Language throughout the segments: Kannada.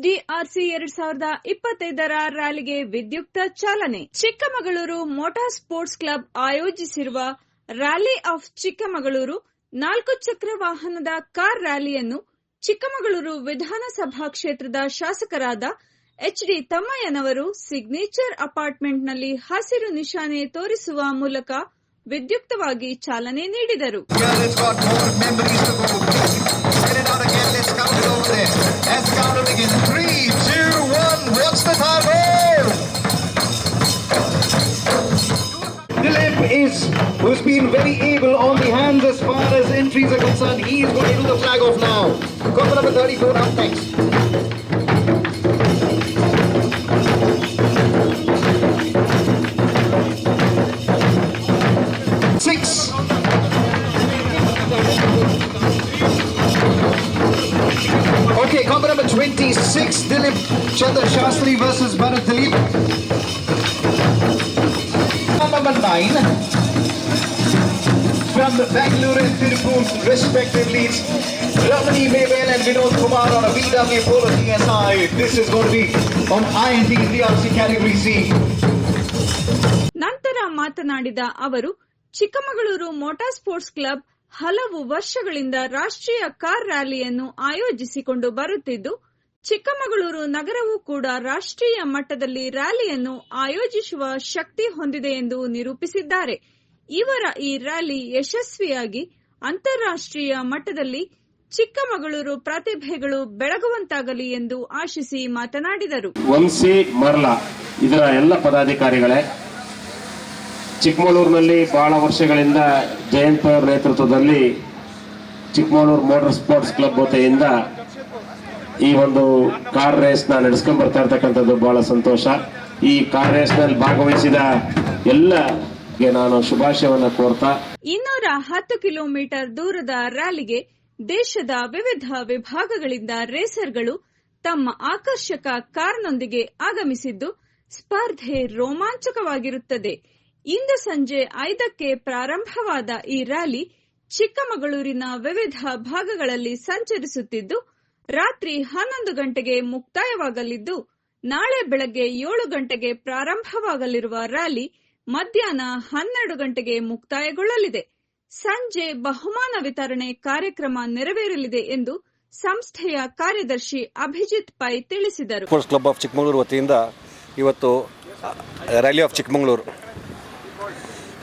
ಎಸ್ಡಿಆರ್ಸಿ ಎರಡ್ ಸಾವಿರದ ಇಪ್ಪತ್ತೈದರ ರ್ಯಾಲಿಗೆ ವಿದ್ಯುಕ್ತ ಚಾಲನೆ. ಚಿಕ್ಕಮಗಳೂರು ಮೋಟಾರ್ ಸ್ಪೋರ್ಟ್ಸ್ ಕ್ಲಬ್ ಆಯೋಜಿಸಿರುವ ರ್ಯಾಲಿ ಆಫ್ ಚಿಕ್ಕಮಗಳೂರು ನಾಲ್ಕು ಚಕ್ರ ವಾಹನದ ಕಾರ್ ರ್ಯಾಲಿಯನ್ನು ಚಿಕ್ಕಮಗಳೂರು ವಿಧಾನಸಭಾ ಕ್ಷೇತ್ರದ ಶಾಸಕರಾದ ಎಚ್ ಡಿ ತಮ್ಮಯ್ಯನವರು ಸಿಗ್ನೇಚರ್ ಅಪಾರ್ಟ್ಮೆಂಟ್ನಲ್ಲಿ ಹಸಿರು ನಿಶಾನೆ ತೋರಿಸುವ ಮೂಲಕ ವಿದ್ಯುಕ್ತವಾಗಿ ಚಾಲನೆ ನೀಡಿದರು. Been very able on the hands as far as entries are concerned. He is going to do the flag off now. Cover number 34 up next. Six. Okay, combo number 26, Dilip Chandra Shastri versus Bharat Dilip. Number 9, from the Bangalore and Tirupur, respectively, leads, Ramani Maybell and Vinod Kumar on a VW Polo TSI. This is going to be on INT DRC category C. ನಂತರ ಮಾತನಾಡಿದ ಅವರು ಚಿಕ್ಕಮಗಳೂರು ಮೋಟಾರ್ ಸ್ಪೋರ್ಟ್ಸ್ ಕ್ಲಬ್ ಹಲವು ವರ್ಷಗಳಿಂದ ರಾಷ್ಟ್ರೀಯ ಕಾರ್ ರ್ಯಾಲಿಯನ್ನು ಆಯೋಜಿಸಿಕೊಂಡು ಬರುತ್ತಿದ್ದು ಚಿಕ್ಕಮಗಳೂರು ನಗರವೂ ಕೂಡ ರಾಷ್ಟ್ರೀಯ ಮಟ್ಟದಲ್ಲಿ ರ್ಯಾಲಿಯನ್ನು ಆಯೋಜಿಸುವ ಶಕ್ತಿ ಹೊಂದಿದೆ ಎಂದು ನಿರೂಪಿಸಿದ್ದಾರೆ ಇವರ ಈ ರ್ಯಾಲಿ ಯಶಸ್ವಿಯಾಗಿ ಅಂತಾರಾಷ್ಟ್ರೀಯ ಮಟ್ಟದಲ್ಲಿ ಚಿಕ್ಕಮಗಳೂರು ಪ್ರತಿಭೆಗಳು ಬೆಳಗುವಂತಾಗಲಿ ಎಂದು ಆಶಿಸಿ ಮಾತನಾಡಿದರು. ವಂಶಿ ಮರ್ಲಾ, ಇದರ ಎಲ್ಲ ಪದಾಧಿಕಾರಿಗಳೇ, ಚಿಕ್ಕಮಗಳೂರಿನಲ್ಲಿ ಬಹಳ ವರ್ಷಗಳಿಂದ ಜಯಂತ ಅವರ ನೇತೃತ್ವದಲ್ಲಿ ಚಿಕ್ಕಮಗಳೂರು ಮೋಟರ್ ಸ್ಪೋರ್ಟ್ಸ್ ಕ್ಲಬ್ ವತಿಯಿಂದ ಈ ಒಂದು ಕಾರ್ ರೇಸ್ನ ನಡೆಸ್ಕೊಂಡ್ ಬರ್ತಾ ಇರ್ತಕ್ಕಂಥದ್ದು ಬಹಳ ಸಂತೋಷ. ಈ ಕಾರ್ ರೇಸ್ನಲ್ಲಿ ಭಾಗವಹಿಸಿದ ಎಲ್ಲಗೆ ನಾನು ಶುಭಾಶಯವನ್ನು ಕೋರ್ತಾ ಇನ್ನೂರ ಹತ್ತು ಕಿಲೋಮೀಟರ್ ದೂರದ ರ್ಯಾಲಿಗೆ ದೇಶದ ವಿವಿಧ ವಿಭಾಗಗಳಿಂದ ರೇಸರ್ಗಳು ತಮ್ಮ ಆಕರ್ಷಕ ಕಾರ್ನೊಂದಿಗೆ ಆಗಮಿಸಿದ್ದು, ಸ್ಪರ್ಧೆ ರೋಮಾಂಚಕವಾಗಿರುತ್ತದೆ. ಇಂದು ಸಂಜೆ ಐದಕ್ಕೆ ಪ್ರಾರಂಭವಾದ ಈ ರ್ಯಾಲಿ ಚಿಕ್ಕಮಗಳೂರಿನ ವಿವಿಧ ಭಾಗಗಳಲ್ಲಿ ಸಂಚರಿಸುತ್ತಿದ್ದು, ರಾತ್ರಿ ಹನ್ನೊಂದು ಗಂಟೆಗೆ ಮುಕ್ತಾಯವಾಗಲಿದ್ದು, ನಾಳೆ ಬೆಳಗ್ಗೆ ಏಳು ಗಂಟೆಗೆ ಪ್ರಾರಂಭವಾಗಲಿರುವ ರ್ಯಾಲಿ ಮಧ್ಯಾಹ್ನ ಹನ್ನೆರಡು ಗಂಟೆಗೆ ಮುಕ್ತಾಯಗೊಳ್ಳಲಿದೆ. ಸಂಜೆ ಬಹುಮಾನ ವಿತರಣೆ ಕಾರ್ಯಕ್ರಮ ನೆರವೇರಲಿದೆ ಎಂದು ಸಂಸ್ಥೆಯ ಕಾರ್ಯದರ್ಶಿ ಅಭಿಜಿತ್ ಪೈ ತಿಳಿಸಿದರು. ಸ್ಪೋರ್ಟ್ಸ್ ಕ್ಲಬ್ ಆಫ್ ಚಿಕ್ಕಮಗಳೂರು ವತಿಯಿಂದ ಇವತ್ತು rally of Chikkamagaluru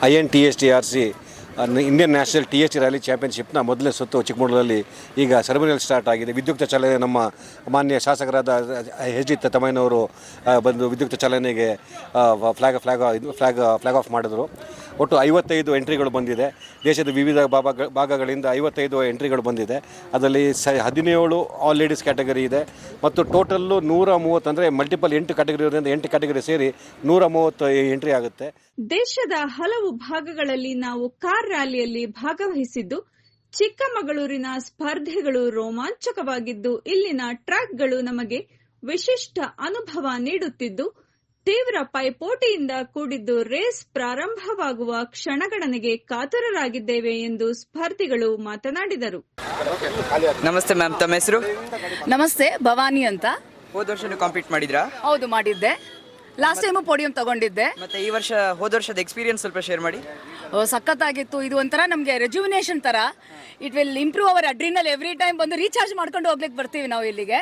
I N T S T R C Indian national T H rally ಚಾಂಪಿಯನ್ಶಿಪ್ನ ಮೊದಲನೇ ಸುತ್ತು ಚಿಕ್ಕಮಗಳೂರಲ್ಲಿ ಈಗ ಸೆರೆಮನಿಯಲ್ಲಿ ಸ್ಟಾರ್ಟ್ ಆಗಿದೆ. ವಿದ್ಯುಕ್ತ ಚಾಲನೆ ನಮ್ಮ ಮಾನ್ಯ ಶಾಸಕರಾದ ಎಚ್ ಡಿ ತಮ್ಮಯ್ಯನವರು ಬಂದು ವಿದ್ಯುಕ್ತ ಚಾಲನೆಗೆ flag flag flag flag off ಮಾಡಿದರು. ಒಟ್ಟು ಐವತ್ತೈದು ಎಂಟ್ರಿಗಳು ಬಂದಿದೆ. ದೇಶದ ವಿವಿಧ ಭಾಗ ಭಾಗಗಳಿಂದ ಐವತ್ತೈದು ಎಂಟ್ರಿಗಳು ಬಂದಿದೆ. ಅದರಲ್ಲಿ ಸ ಹದಿನೇಳು ಆಲ್ ಲೇಡೀಸ್ ಕ್ಯಾಟಗರಿ ಇದೆ. ಮತ್ತು ಟೋಟಲ್ಲು ನೂರ ಮೂವತ್ತಂದರೆ ಮಲ್ಟಿಪಲ್ ಎಂಟು ಕ್ಯಾಟಗರಿ ಇರೋದ್ರಿಂದ ಎಂಟು ಕ್ಯಾಟಗರಿ ಸೇರಿ ನೂರ ಮೂವತ್ತು ಎಂಟ್ರಿ ಆಗುತ್ತೆ. ದೇಶದ ಹಲವು ಭಾಗಗಳಲ್ಲಿ ನಾವು ಕಾರ್ ರ್ಯಾಲಿಯಲ್ಲಿ ಭಾಗವಹಿಸಿದ್ದು, ಚಿಕ್ಕಮಗಳೂರಿನ ಸ್ಪರ್ಧೆಗಳು ರೋಮಾಂಚಕವಾಗಿದ್ದು, ಇಲ್ಲಿನ ಟ್ರ್ಯಾಕ್ಗಳು ನಮಗೆ ವಿಶಿಷ್ಟ ಅನುಭವ ನೀಡುತ್ತಿದ್ದು ತೀವ್ರ ಪೈಪೋಟಿಯಿಂದ ಕೂಡಿದ್ದು ರೇಸ್ ಪ್ರಾರಂಭವಾಗುವ ಕ್ಷಣಗಣನೆಗೆ ಕಾತರರಾಗಿದ್ದೇವೆ ಎಂದು ಸ್ಪರ್ಧಿಗಳು ಮಾತನಾಡಿದರು. ನಮಸ್ತೆ ಮ್ಯಾಮ್ ತಮ್ಮ ಹೆಸರು? ನಮಸ್ತೆ ಭವಾನಿ ಅಂತ. ಹೋದ ವರ್ಷ ಕಾಂಪೀಟ್ ಮಾಡಿದ್ರಾ? ಹೌದು ಮಾಡಿದ್ದೆ. ಲಾಸ್ಟ್ ಟೈಮು ಪೋಡಿಯಂ ತಗೊಂಡಿದ್ದೆ. ಮತ್ತೆ ಈ ವರ್ಷ ಹೋದ ವರ್ಷದ ಎಕ್ಸ್ಪೀರಿಯನ್ಸ್ ಸ್ವಲ್ಪ ಶೇರ್ ಮಾಡಿ. ಓ, ಸಖತ್ತಾಗಿತ್ತು. ಇದು ಒಂಥರ ನಮಗೆ ರೆಜುವಿನೇಷನ್ ಥರ it will improve our adrenal every time ಬಂದು ರೀಚಾರ್ಜ್ ಮಾಡ್ಕೊಂಡು ಹೋಗ್ಲಿಕ್ಕೆ ಬರ್ತೀವಿ ನಾವು ಇಲ್ಲಿಗೆ.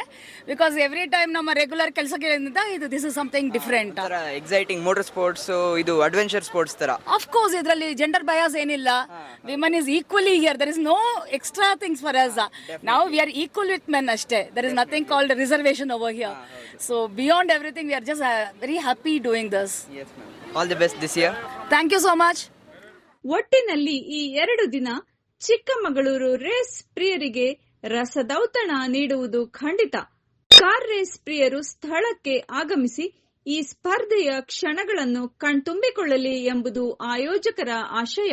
ಬಿಕಾಸ್ ಎವ್ರಿ ಟೈಮ್ ನಮ್ಮ ರೆಗ್ಯುಲರ್ ಕೆಲಸಗಳಿಂದ ಇದು this is something different exciting motor sports ಇದು ಅಡ್ವೆಂಚರ್ ಸ್ಪೋರ್ಟ್ಸ್ ತರ. ಆಫ್ ಕೋರ್ಸ್ ಇದರಲ್ಲಿ ಜೆಂಡರ್ ಬಯಾಸ್ ಏನಿಲ್ಲ. Women is equally here there is no extra things for us ನಾವು we are equal with men ಅಷ್ಟೇ. There is nothing called reservation over here so beyond everything we are just very happy doing this all the best this year thank you so much ಒಟ್ಟಿನಲ್ಲಿ ಈ ಎರಡು ದಿನ ಚಿಕ್ಕಮಗಳೂರು ರೇಸ್ ಪ್ರಿಯರಿಗೆ ರಸದೌತಣ ನೀಡುವುದು ಖಂಡಿತ. ಕಾರ್ ರೇಸ್ ಪ್ರಿಯರು ಸ್ಥಳಕ್ಕೆ ಆಗಮಿಸಿ ಈ ಸ್ಪರ್ಧೆಯ ಕ್ಷಣಗಳನ್ನು ಕಣ್ತುಂಬಿಕೊಳ್ಳಲಿ ಎಂಬುದು ಆಯೋಜಕರ ಆಶಯ.